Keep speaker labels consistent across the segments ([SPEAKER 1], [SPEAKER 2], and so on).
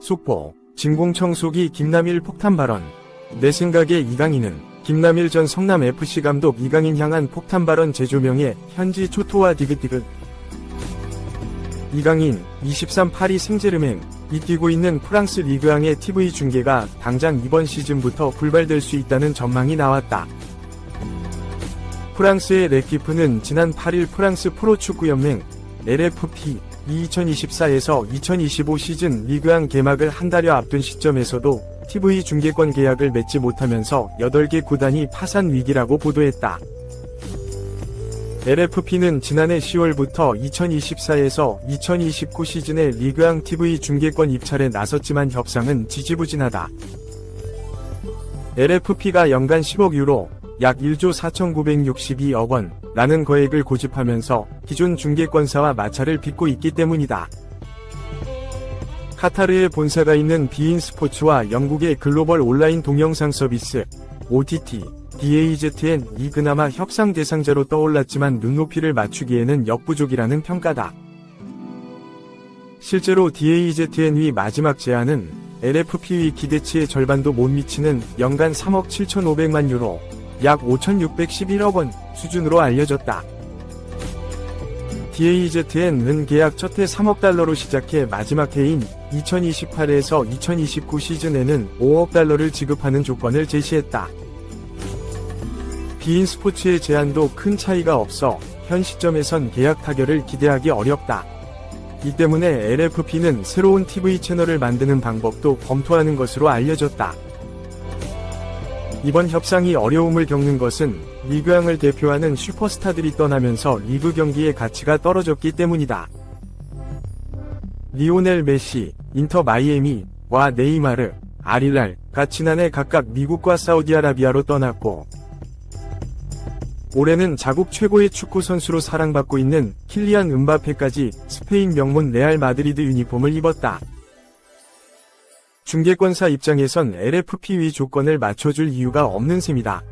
[SPEAKER 1] 속보, 진공청 속이 김남일 폭탄 발언. 내 생각에 이강인은 김남일 전 성남FC 감독 이강인 향한 폭탄 발언 재조명에 현지 초토화 디귿디귿. 이강인, 23 파리 생제르맹, 이 뛰고 있는 프랑스 리그앙의 TV 중계가 당장 이번 시즌부터 불발될 수 있다는 전망이 나왔다. 프랑스의 레키프는 지난 8일 프랑스 프로축구연맹 LFP 2024에서 2025 시즌 리그앙 개막을 한 달여 앞둔 시점에서도 TV 중계권 계약을 맺지 못하면서 8개 구단이 파산 위기라고 보도했다. LFP는 지난해 10월부터 2024에서 2029 시즌의 리그앙 TV 중계권 입찰에 나섰지만 협상은 지지부진하다. LFP가 연간 10억 유로, 약 1조 4,962억 원, 라는 거액을 고집하면서 기존 중계권사와 마찰을 빚고 있기 때문이다. 카타르에 본사가 있는 비인 스포츠와 영국의 글로벌 온라인 동영상 서비스, OTT, DAZN 이 그나마 협상 대상자로 떠올랐지만 눈높이를 맞추기에는 역부족이라는 평가다. 실제로 DAZN의 마지막 제안은 LFP의 기대치의 절반도 못 미치는 연간 3억 7,500만 유로, 약 5,611억 원 수준으로 알려졌다. DAZN은 계약 첫 해 3억 달러로 시작해 마지막 해인 2028에서 2029 시즌에는 5억 달러를 지급하는 조건을 제시했다. 비인 스포츠의 제한도 큰 차이가 없어 현 시점에선 계약 타결을 기대하기 어렵다. 이 때문에 LFP는 새로운 TV 채널을 만드는 방법도 검토하는 것으로 알려졌다. 이번 협상이 어려움을 겪는 것은 리그앙을 대표하는 슈퍼스타들이 떠나면서 리그 경기의 가치가 떨어졌기 때문이다. 리오넬 메시, 인터 마이애미와 네이마르, 아릴랄가 지난해 각각 미국과 사우디아라비아로 떠났고 올해는 자국 최고의 축구 선수로 사랑받고 있는 킬리안 은바페까지 스페인 명문 레알 마드리드 유니폼을 입었다. 중개권사 입장에선 LFP의 조건을 맞춰줄 이유가 없는 셈이다.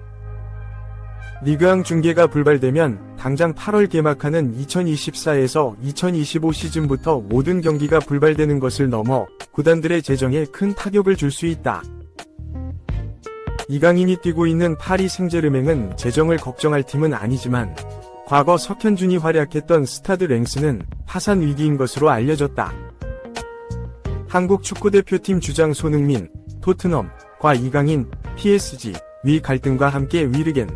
[SPEAKER 1] 리그앙 중계가 불발되면 당장 8월 개막하는 2024에서 2025 시즌부터 모든 경기가 불발되는 것을 넘어 구단들의 재정에 큰 타격을 줄 수 있다. 이강인이 뛰고 있는 파리 생제르맹은 재정을 걱정할 팀은 아니지만 과거 석현준이 활약했던 스타드 랭스는 파산 위기인 것으로 알려졌다. 한국 축구대표팀 주장 손흥민, 토트넘과 이강인, PSG, 위 갈등과 함께 위르겐.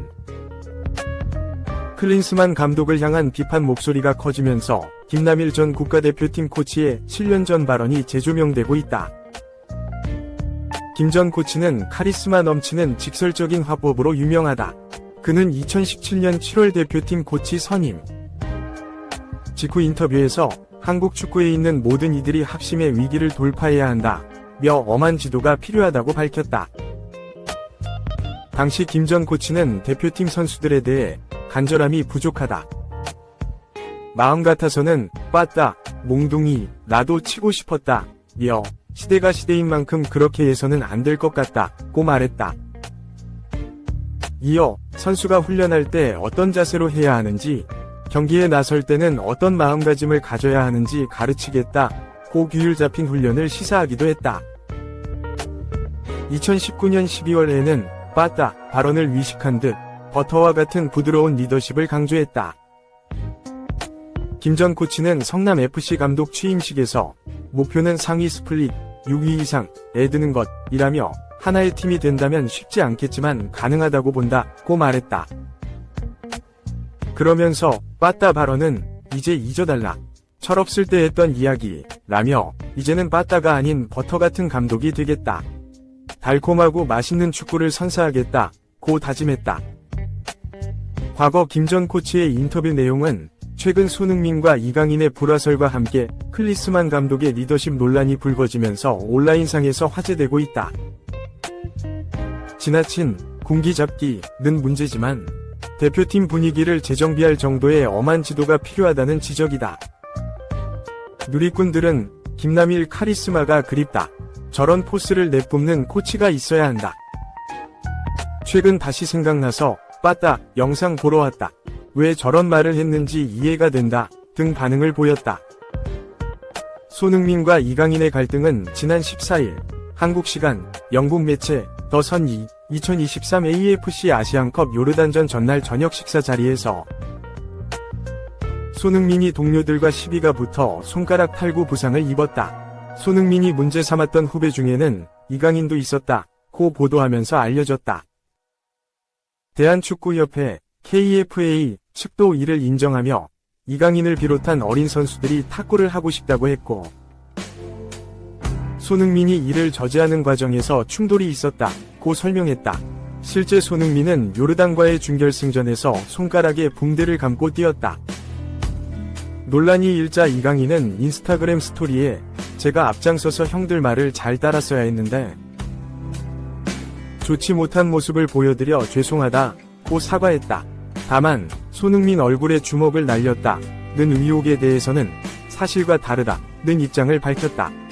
[SPEAKER 1] 클린스만 감독을 향한 비판 목소리가 커지면서 김남일 전 국가대표팀 코치의 7년 전 발언이 재조명되고 있다. 김 전 코치는 카리스마 넘치는 직설적인 화법으로 유명하다. 그는 2017년 7월 대표팀 코치 선임. 직후 인터뷰에서 한국 축구에 있는 모든 이들이 합심의 위기를 돌파해야 한다. 며 엄한 지도가 필요하다고 밝혔다. 당시 김 전 코치는 대표팀 선수들에 대해 간절함이 부족하다. 마음 같아서는 빠따, 몽둥이, 나도 치고 싶었다. 며 시대가 시대인 만큼 그렇게 해서는 안 될 것 같다. 고 말했다. 이어 선수가 훈련할 때 어떤 자세로 해야 하는지, 경기에 나설 때는 어떤 마음가짐을 가져야 하는지 가르치겠다. 고 규율 잡힌 훈련을 시사하기도 했다. 2019년 12월에는 빠따 발언을 위식한 듯 버터와 같은 부드러운 리더십을 강조했다. 김 전 코치는 성남 FC 감독 취임식에서 목표는 상위 스플릿 6위 이상에 드는 것이라며 하나의 팀이 된다면 쉽지 않겠지만 가능하다고 본다고 말했다. 그러면서 빠따 발언은 이제 잊어달라. 철없을 때 했던 이야기 라며 이제는 빠따가 아닌 버터 같은 감독이 되겠다. 달콤하고 맛있는 축구를 선사하겠다. 고 다짐했다. 과거 김 전 코치의 인터뷰 내용은 최근 손흥민과 이강인의 불화설과 함께 클리스만 감독의 리더십 논란이 불거지면서 온라인상에서 화제되고 있다. 지나친 군기잡기는 문제지만 대표팀 분위기를 재정비할 정도의 엄한 지도가 필요하다는 지적이다. 누리꾼들은 김남일 카리스마가 그립다. 저런 포스를 내뿜는 코치가 있어야 한다. 최근 다시 생각나서 빠따 영상 보러 왔다. 왜 저런 말을 했는지 이해가 된다 등 반응을 보였다. 손흥민과 이강인의 갈등은 지난 14일 한국 시간 영국 매체 더 선이 2023 AFC 아시안컵 요르단전 전날 저녁 식사 자리에서 손흥민이 동료들과 시비가 붙어 손가락 탈구 부상을 입었다. 손흥민이 문제 삼았던 후배 중에는 이강인도 있었다. 고 보도하면서 알려졌다. 대한축구협회 KFA 측도 이를 인정하며 이강인을 비롯한 어린 선수들이 탁구를 하고 싶다고 했고 손흥민이 이를 저지하는 과정에서 충돌이 있었다. 고 설명했다. 실제 손흥민은 요르단과의 준결승전에서 손가락에 붕대를 감고 뛰었다. 논란이 일자 이강인은 인스타그램 스토리에 제가 앞장서서 형들 말을 잘 따랐어야 했는데 좋지 못한 모습을 보여드려 죄송하다 고 사과했다. 다만 손흥민 얼굴에 주먹을 날렸다 는 의혹에 대해서는 사실과 다르다 는 입장을 밝혔다.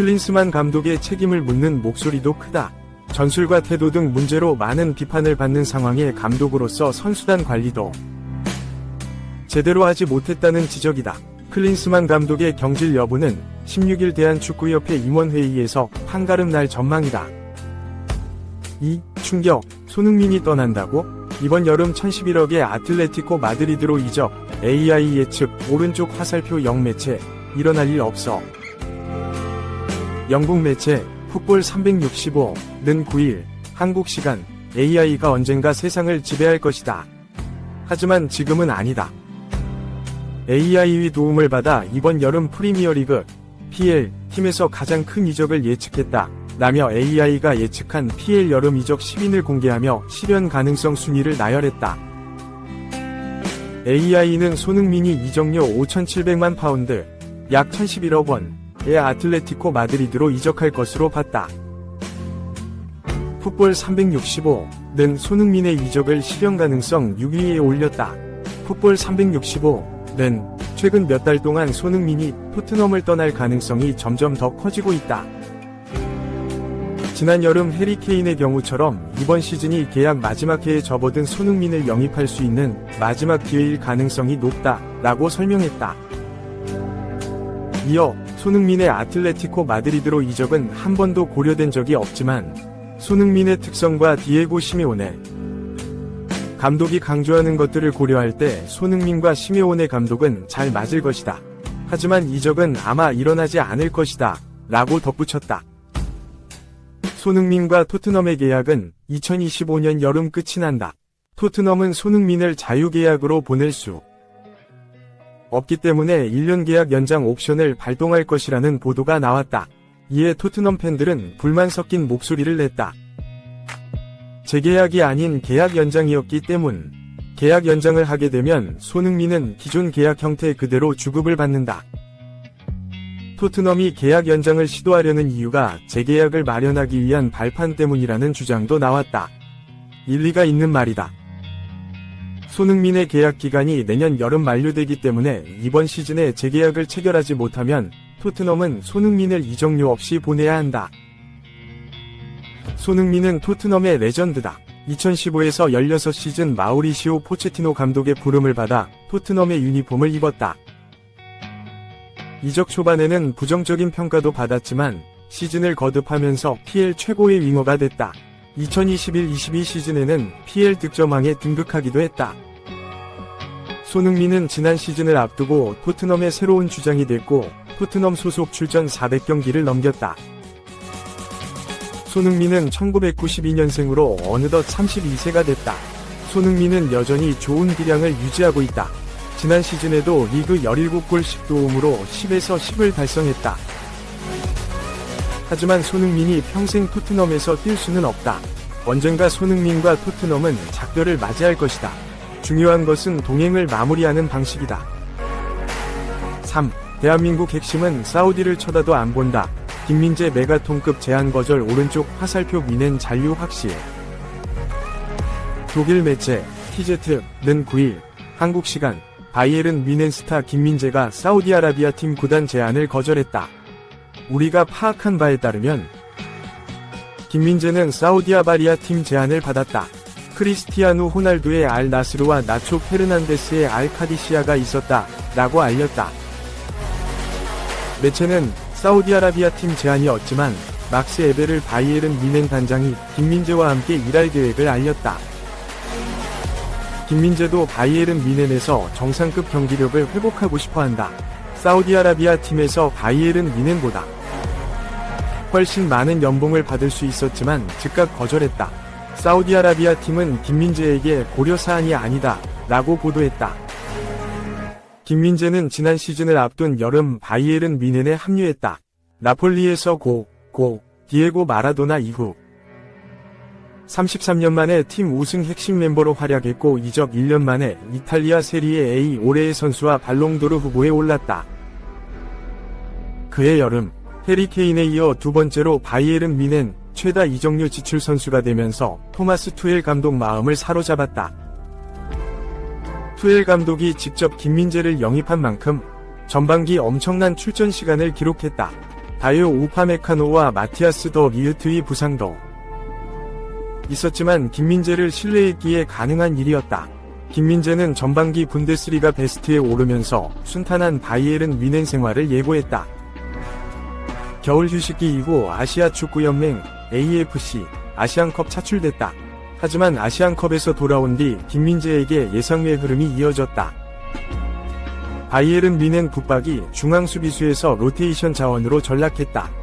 [SPEAKER 1] 클린스만 감독의 책임을 묻는 목소리도 크다. 전술과 태도 등 문제로 많은 비판을 받는 상황에 감독으로서 선수단 관리도 제대로 하지 못했다는 지적이다. 클린스만 감독의 경질 여부는 16일 대한축구협회 임원회의에서 한가름 날 전망이다. 2. 충격. 손흥민이 떠난다고? 이번 여름 1011억의 아틀레티코 마드리드로 이적. AI 예측. 오른쪽 화살표 영매체. 일어날 일 없어. 영국 매체 풋볼 365는 9일 한국 시간 AI가 언젠가 세상을 지배할 것이다. 하지만 지금은 아니다. AI의 도움을 받아 이번 여름 프리미어리그 PL 팀에서 가장 큰 이적을 예측했다. 라며 AI가 예측한 PL 여름 이적 10인을 공개하며 실현 가능성 순위를 나열했다. AI는 손흥민이 이적료 5,700만 파운드, 약 1,011억 원 의 아틀레티코 마드리드로 이적할 것으로 봤다. 풋볼 365는 손흥민의 이적을 실현 가능성 6위에 올렸다. 풋볼 365는 최근 몇 달 동안 손흥민이 토트넘을 떠날 가능성이 점점 더 커지고 있다. 지난 여름 해리 케인의 경우처럼 이번 시즌이 계약 마지막 해에 접어든 손흥민을 영입할 수 있는 마지막 기회일 가능성이 높다 라고 설명했다. 이어 손흥민의 아틀레티코 마드리드로 이적은 한 번도 고려된 적이 없지만 손흥민의 특성과 디에고 시메오네 감독이 강조하는 것들을 고려할 때 손흥민과 시메오네 감독은 잘 맞을 것이다. 하지만 이적은 아마 일어나지 않을 것이다. 라고 덧붙였다. 손흥민과 토트넘의 계약은 2025년 여름 끝이 난다. 토트넘은 손흥민을 자유계약으로 보낼 수 없기 때문에 1년 계약 연장 옵션을 발동할 것이라는 보도가 나왔다. 이에 토트넘 팬들은 불만 섞인 목소리를 냈다. 재계약이 아닌 계약 연장이었기 때문. 계약 연장을 하게 되면 손흥민은 기존 계약 형태 그대로 주급을 받는다. 토트넘이 계약 연장을 시도하려는 이유가 재계약을 마련하기 위한 발판 때문이라는 주장도 나왔다. 일리가 있는 말이다. 손흥민의 계약 기간이 내년 여름 만료되기 때문에 이번 시즌에 재계약을 체결하지 못하면 토트넘은 손흥민을 이적료 없이 보내야 한다. 손흥민은 토트넘의 레전드다. 2015에서 16시즌 마우리시오 포체티노 감독의 부름을 받아 토트넘의 유니폼을 입었다. 이적 초반에는 부정적인 평가도 받았지만 시즌을 거듭하면서 PL 최고의 윙어가 됐다. 2021-22 시즌에는 PL 득점왕에 등극하기도 했다. 손흥민은 지난 시즌을 앞두고 토트넘의 새로운 주장이 됐고 토트넘 소속 출전 400경기를 넘겼다. 손흥민은 1992년생으로 어느덧 32세가 됐다. 손흥민은 여전히 좋은 기량을 유지하고 있다. 지난 시즌에도 리그 17골 10도움으로 10에서 10을 달성했다. 하지만 손흥민이 평생 토트넘에서 뛸 수는 없다. 언젠가 손흥민과 토트넘은 작별을 맞이할 것이다. 중요한 것은 동행을 마무리하는 방식이다. 3. 대한민국 핵심은 사우디를 쳐다도 안 본다. 김민재 메가톤급 제한 거절 오른쪽 화살표 미넨 잔류 확실. 독일 매체 TZ는 9일 한국 시간 바이에른 미넨스타 김민재가 사우디아라비아 팀 구단 제안을 거절했다. 우리가 파악한 바에 따르면 김민재는 사우디아바리아 팀 제안을 받았다. 크리스티아누 호날두의 알 나스르와 나초 페르난데스의 알 카디시아가 있었다. 라고 알렸다. 매체는 사우디아라비아 팀 제안이 었지만 막스 에베를 바이에른 미넨 단장이 김민재와 함께 일할 계획을 알렸다. 김민재도 바이에른 미넨에서 정상급 경기력을 회복하고 싶어 한다. 사우디아라비아 팀에서 바이에른 미넨보다 훨씬 많은 연봉을 받을 수 있었지만 즉각 거절했다. 사우디아라비아 팀은 김민재에게 고려 사안이 아니다. 라고 보도했다. 김민재는 지난 시즌을 앞둔 여름 바이에른 미넨에 합류했다. 나폴리에서 고, 고, 디에고 마라도나 이후 33년 만에 팀 우승 핵심 멤버로 활약했고 이적 1년 만에 이탈리아 세리에 A 올해의 선수와 발롱도르 후보에 올랐다. 그해 여름 해리 케인에 이어 두 번째로 바이에른 미넨 최다 이적료 지출 선수가 되면서 토마스 투엘 감독 마음을 사로잡았다. 투엘 감독이 직접 김민재를 영입한 만큼 전반기 엄청난 출전 시간을 기록했다. 다요 우파메카노와 마티아스 더 리으트의 부상도 있었지만 김민재를 신뢰했기에 가능한 일이었다. 김민재는 전반기 분데스리가 베스트에 오르면서 순탄한 바이에른 미넨 생활을 예고했다. 겨울 휴식기 이후 아시아 축구연맹 AFC 아시안컵 차출됐다. 하지만 아시안컵에서 돌아온 뒤 김민재에게 예상외 흐름이 이어졌다. 바이에른 미넨 북박이 중앙 수비수에서 로테이션 자원으로 전락했다.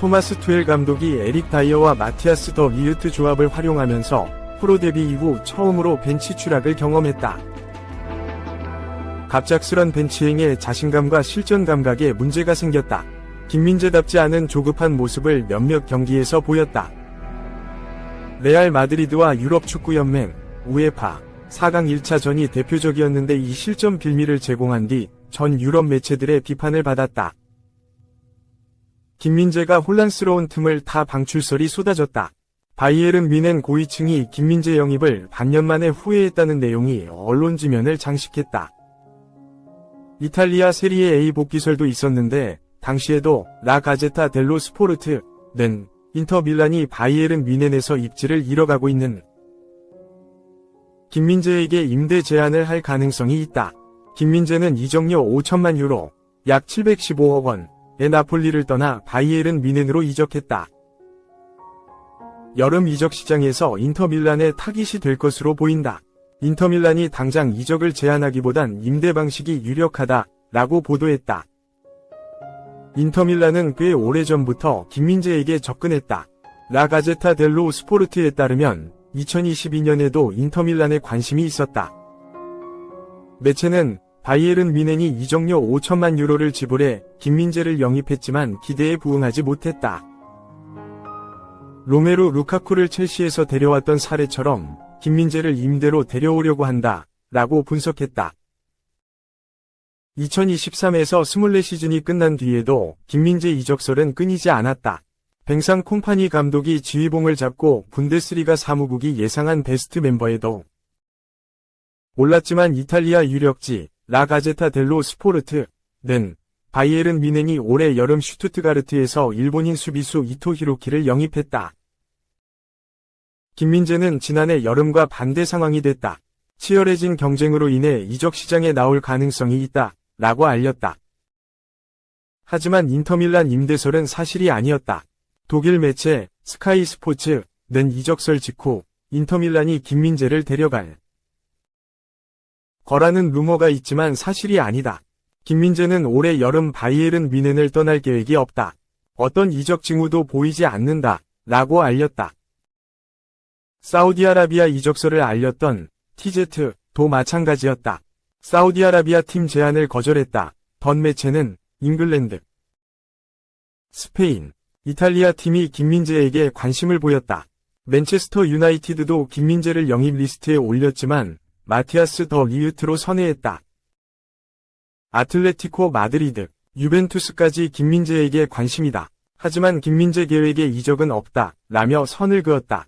[SPEAKER 1] 토마스 투엘 감독이 에릭 다이어와 마티아스 더 리으트 조합을 활용하면서 프로 데뷔 이후 처음으로 벤치 추락을 경험했다. 갑작스런 벤치행에 자신감과 실전 감각에 문제가 생겼다. 김민재답지 않은 조급한 모습을 몇몇 경기에서 보였다. 레알 마드리드와 유럽 축구연맹, 우에파, 4강 1차전이 대표적이었는데 이 실점 빌미를 제공한 뒤 전 유럽 매체들의 비판을 받았다. 김민재가 혼란스러운 틈을 타 방출설이 쏟아졌다. 바이에른 미넨 고위층이 김민재 영입을 반년 만에 후회했다는 내용이 언론 지면을 장식했다. 이탈리아 세리에 A 복귀설도 있었는데 당시에도 라 가제타 델로 스포르트는 인터 밀란이 바이에른 미넨에서 입지를 잃어가고 있는 김민재에게 임대 제안을 할 가능성이 있다. 김민재는 이적료 5천만 유로, 약 715억 원 의 나폴리를 떠나 바이에른 미넨으로 이적했다. 여름 이적 시장에서 인터밀란의 타깃이 될 것으로 보인다. 인터밀란이 당장 이적을 제한하기보단 임대 방식이 유력하다 라고 보도했다. 인터밀란은 꽤 오래전부터 김민재에게 접근했다. 라가제타 델로 스포르트에 따르면 2022년에도 인터밀란에 관심이 있었다. 매체는 바이에른 미넨이 이적료 5천만 유로를 지불해 김민재를 영입했지만 기대에 부응하지 못했다. 로메로 루카쿠를 첼시에서 데려왔던 사례처럼 김민재를 임대로 데려오려고 한다. 라고 분석했다. 2023에서 24시즌이 끝난 뒤에도 김민재 이적설은 끊이지 않았다. 뱅상 콩파니 감독이 지휘봉을 잡고 분데스리가 사무국이 예상한 베스트 멤버에도 올랐지만 이탈리아 유력지 라가제타 델로 스포르트는 바이에른 미넨이 올해 여름 슈투트가르트에서 일본인 수비수 이토 히로키를 영입했다. 김민재는 지난해 여름과 반대 상황이 됐다. 치열해진 경쟁으로 인해 이적 시장에 나올 가능성이 있다. 라고 알렸다. 하지만 인터밀란 임대설은 사실이 아니었다. 독일 매체 스카이 스포츠는 이적설 직후 인터밀란이 김민재를 데려갈 거라는 루머가 있지만 사실이 아니다. 김민재는 올해 여름 바이에른 미넨을 떠날 계획이 없다. 어떤 이적 징후도 보이지 않는다. 라고 알렸다. 사우디아라비아 이적설을 알렸던 TZ도 마찬가지였다. 사우디아라비아 팀 제안을 거절했다. 던 매체는 잉글랜드, 스페인, 이탈리아 팀이 김민재에게 관심을 보였다. 맨체스터 유나이티드도 김민재를 영입 리스트에 올렸지만 마티아스 더 리우트로 선회했다. 아틀레티코 마드리드, 유벤투스까지 김민재에게 관심이다. 하지만 김민재 계획에 이적은 없다. 라며 선을 그었다.